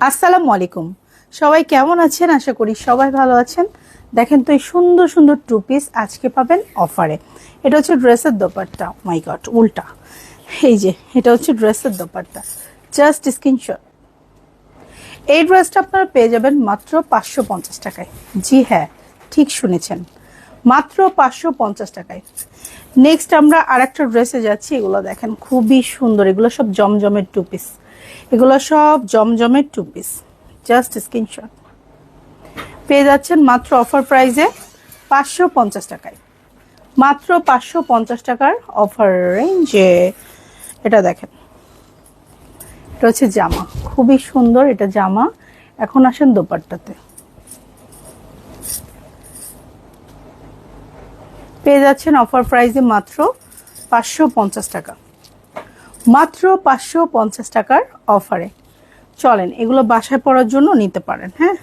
আসসালামু আলাইকুম। সবাই কেমন আছেন? আশা করি সবাই ভালো আছেন। দেখেন তো এই সুন্দর সুন্দর টু পিস আজকে পাবেন অফারে। এটা হচ্ছে ড্রেসের দোপাট্টা। মাই গড উল্টা। এই যে, এটা হচ্ছে ড্রেসের দোপাট্টা। জাস্ট স্ক্রিনশট এই ড্রেসটা আপনারা পেয়ে যাবেন মাত্র পাঁচশো পঞ্চাশ টাকায়। জি হ্যাঁ ঠিক শুনেছেন। মাত্র পাঁচশো পঞ্চাশ টাকায়। নেক্সট আমরা আর একটা ড্রেসে যাচ্ছি। এগুলো দেখেন খুবই সুন্দর। এগুলো সব জমজমের টু পিস এগুলো সব জমজমের টু পিস জাস্ট স্ক্রিনশট পেয়ে যাচ্ছেন মাত্র অফার প্রাইসে পাঁচশো পঞ্চাশ টাকায়। মাত্র পাঁচশো পঞ্চাশ টাকার অফার রেঞ্জে এটা দেখেন। এটা হচ্ছে জামা, খুবই সুন্দর এটা জামা। এখন আসেন দোপাট্টাতে। পেয়ে যাচ্ছেন অফার প্রাইসে মাত্র পাঁচশো পঞ্চাশ টাকা। মাত্র পাঁচশো পঞ্চাশ টাকার অফারে। চলেন, এগুলো বাসায় পড়ার জন্য নিতে পারেন হ্যাঁ?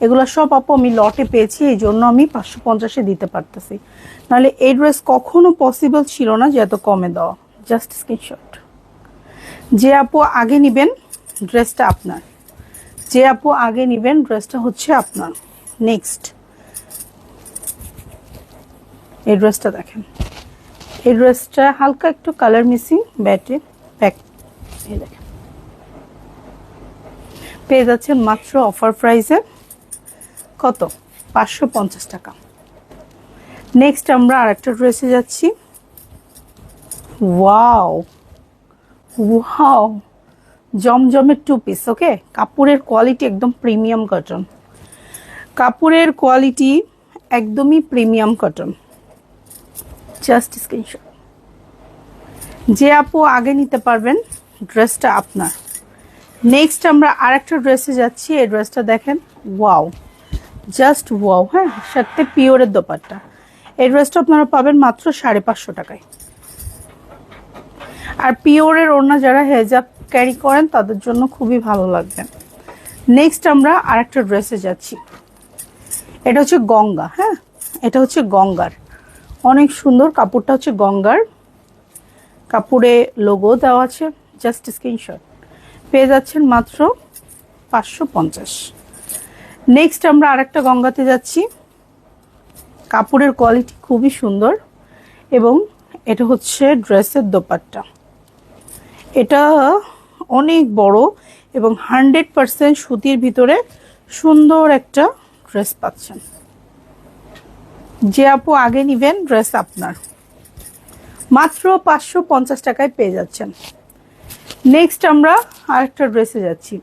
এগুলো সব আপু আমি লটে পেয়েছি, এই জন্য আমি পাঁচশো পঞ্চাশে দিতে পারতেছি। নাহলে এই ড্রেস কখনো পসিবল ছিল না যে এত কমে দেওয়া জাস্ট স্ক্রিনশট যে আপু আগে নিবেন ড্রেসটা আপনার। যে আপু আগে নিবেন ড্রেসটা হচ্ছে আপনার। নেক্সট এই ড্রেসটা দেখেন। এই ড্রেসটা হালকা একটু কালার মিসিং ব্যাটে পেয়ে যাচ্ছেন মাত্র অফার প্রাইসে কত? পাঁচশো পঞ্চাশ টাকা। নেক্সট আমরা আরেকটা ড্রেসে যাচ্ছি। ওয়াও ওয়াও জমজমের টু পিস ওকে কাপড়ের কোয়ালিটি একদম প্রিমিয়াম কটন কাপড়ের কোয়ালিটি একদমই প্রিমিয়াম কটন জাস্ট স্ক্রিনশট যে আপু আগে নিতে পারবেন ড্রেসটা আপনার। নেক্সট আমরা আরেকটা ড্রেসে যাচ্ছি, এই ড্রেসটা দেখেন ওয়াও জাস্ট ওয়াও হ্যাঁ সাথে পিওরের দোপাট্টা। এই ড্রেসটা আপনারা পাবেন মাত্র সাড়ে পাঁচশো টাকায়। আর পিওরের ওড়না যারা হেজাব ক্যারি করেন, তাদের জন্য খুবই ভালো লাগবে। নেক্সট আমরা আরেকটা ড্রেসে যাচ্ছি। এটা হচ্ছে গঙ্গা হ্যাঁ এটা হচ্ছে গঙ্গার। অনেক সুন্দর, কাপড়টা হচ্ছে গঙ্গার। কাপড়ে লোগো দেওয়া আছে জাস্ট স্ক্রিনশট পেয়ে যাচ্ছেন মাত্র পাঁচশো পঞ্চাশ। নেক্সট আমরা আরেকটা গঙ্গাতে যাচ্ছি। কাপড়ের কোয়ালিটি খুবই সুন্দর এবং এটা হচ্ছে ড্রেসের দোপাট্টা। এটা অনেক বড় এবং হান্ড্রেড পারসেন্ট সুতির ভিতরে সুন্দর একটা ড্রেস পাচ্ছেন। যে আপু আগে নিবেন ড্রেস আপনার। মাত্র পাঁচশো পঞ্চাশ টাকায় পেয়ে যাচ্ছেন। নেক্সট আমরা আরেকটা ড্রেসে যাচ্ছি।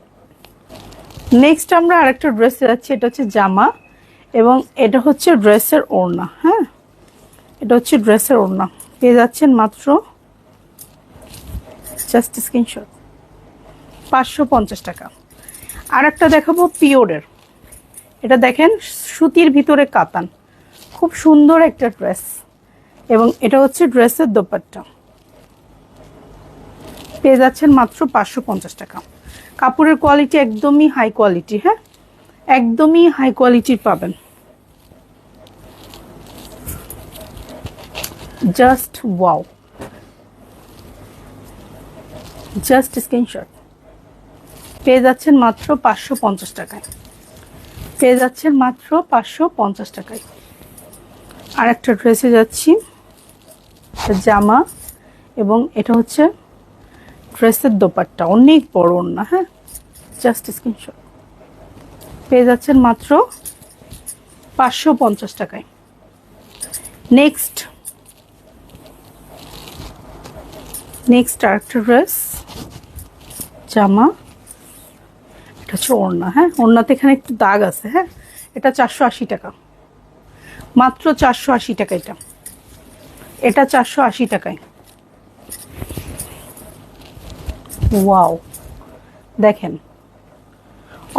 নেক্সট আমরা আরেকটা ড্রেসে যাচ্ছি, এটা হচ্ছে জামা এবং এটা হচ্ছে ড্রেসের ওড়না হ্যাঁ? এটা হচ্ছে ড্রেসের ওড়না। পেয়ে যাচ্ছেন মাত্র জাস্ট স্ক্রিনশট পাঁচশো পঞ্চাশ টাকা। আর একটা দেখাবো পিওরের। এটা দেখেন সুতির ভিতরে কাতান। খুব সুন্দর একটা ড্রেস এবং এটা হচ্ছে ড্রেসের দোপাট্টা। পেয়ে যাচ্ছেন মাত্র পাঁচশো পঞ্চাশ টাকা। কাপড়ের কোয়ালিটি একদমই হাই কোয়ালিটি হ্যাঁ? একদমই হাই কোয়ালিটির পাবেন। জাস্ট ওয়াও জাস্ট স্ক্রিনশট পেয়ে যাচ্ছেন মাত্র পাঁচশো পঞ্চাশ টাকায়। পেয়ে যাচ্ছেন মাত্র পাঁচশো পঞ্চাশ টাকায়। আর একটা ড্রেসে যাচ্ছি। জামা এবং এটা হচ্ছে ড্রেসের দোপাট্টা, অনেক বড় না হ্যাঁ? জাস্ট স্ক্রিনশট পেয়ে যাচ্ছেন মাত্র পাঁচশো পঞ্চাশ টাকায়। নেক্সট নেক্সট আরেকটা ড্রেস জামা। এটা হচ্ছে ওড়না হ্যাঁ? ওড়নাতে এখানে একটু দাগ আছে হ্যাঁ? এটা চারশো আশি টাকা। মাত্র চারশো আশি টাকা এটা। এটা চারশো আশি টাকায়। ওয়াও। দেখেন,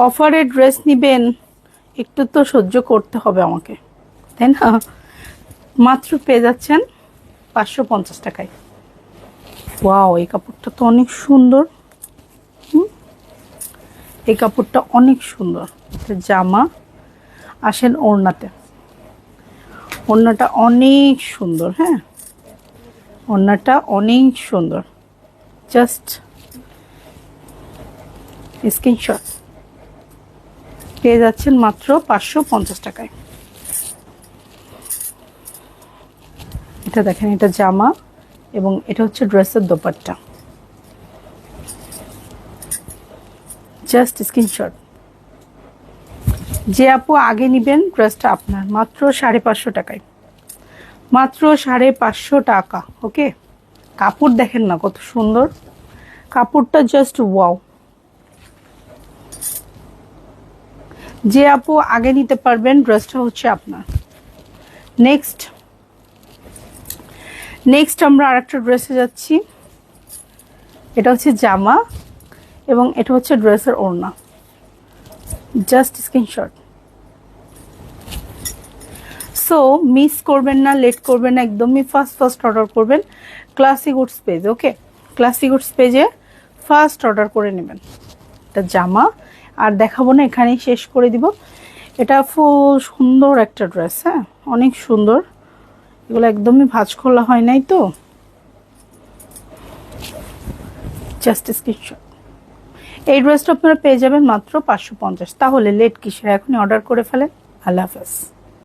অফারে ড্রেস নিবেন, একটু তো সহ্য করতে হবে আমাকে, তাই না? মাত্র পেয়ে যাচ্ছেন পাঁচশো পঞ্চাশ টাকায়। ওয়াও, এই কাপড়টা তো অনেক সুন্দর। এই কাপড়টা অনেক সুন্দর। জামা, আসেন ওড়নাতে। ওড়নাটা অনেক সুন্দর হ্যাঁ? ওড়নাটা অনেক সুন্দর। জাস্ট স্ক্রিনশট পেয়ে যাচ্ছেন মাত্র পাঁচশো পঞ্চাশ টাকায়। এটা দেখেন, এটা জামা এবং এটা হচ্ছে ড্রেসের দোপাট্টা। জাস্ট স্ক্রিনশট যে আপু আগে নিবেন, ড্রেসটা আপনার, মাত্র সাড়ে পাঁচশো টাকায়। মাত্র সাড়ে পাঁচশো টাকা ওকে কাপড় দেখেন না কত সুন্দর। কাপড়টা জাস্ট ওয়াও যে আপু আগে নিতে পারবেন ড্রেসটা হচ্ছে আপনার। নেক্সট নেক্সট আমরা আরেকটা ড্রেসে যাচ্ছি। এটা হচ্ছে জামা এবং এটা হচ্ছে ড্রেসের ওড়না। জাস্ট স্ক্রিনশট সো মিস করবেন না লেট করবেন না, একদমই ফার্স্ট ফার্স্ট অর্ডার করবেন। Classic woods page okay classic woods পেজে ফার্স্ট অর্ডার করে নেবেন। এটা জামা। আর দেখাবো না, এখানেই শেষ করে দিব। এটা ফুল সুন্দর একটা ড্রেস হ্যাঁ? অনেক সুন্দর। এগুলো একদমই ভাঁজ খোলা হয় নাই তো। জাস্ট স্ক্রিনশট এই ড্রেসটা আপনারা পেয়ে যাবেন মাত্র পাঁচশো পঞ্চাশ। তাহলে লেট কিসের? এখনই অর্ডার করে ফেলেন। আল্লাহ হাফেজ।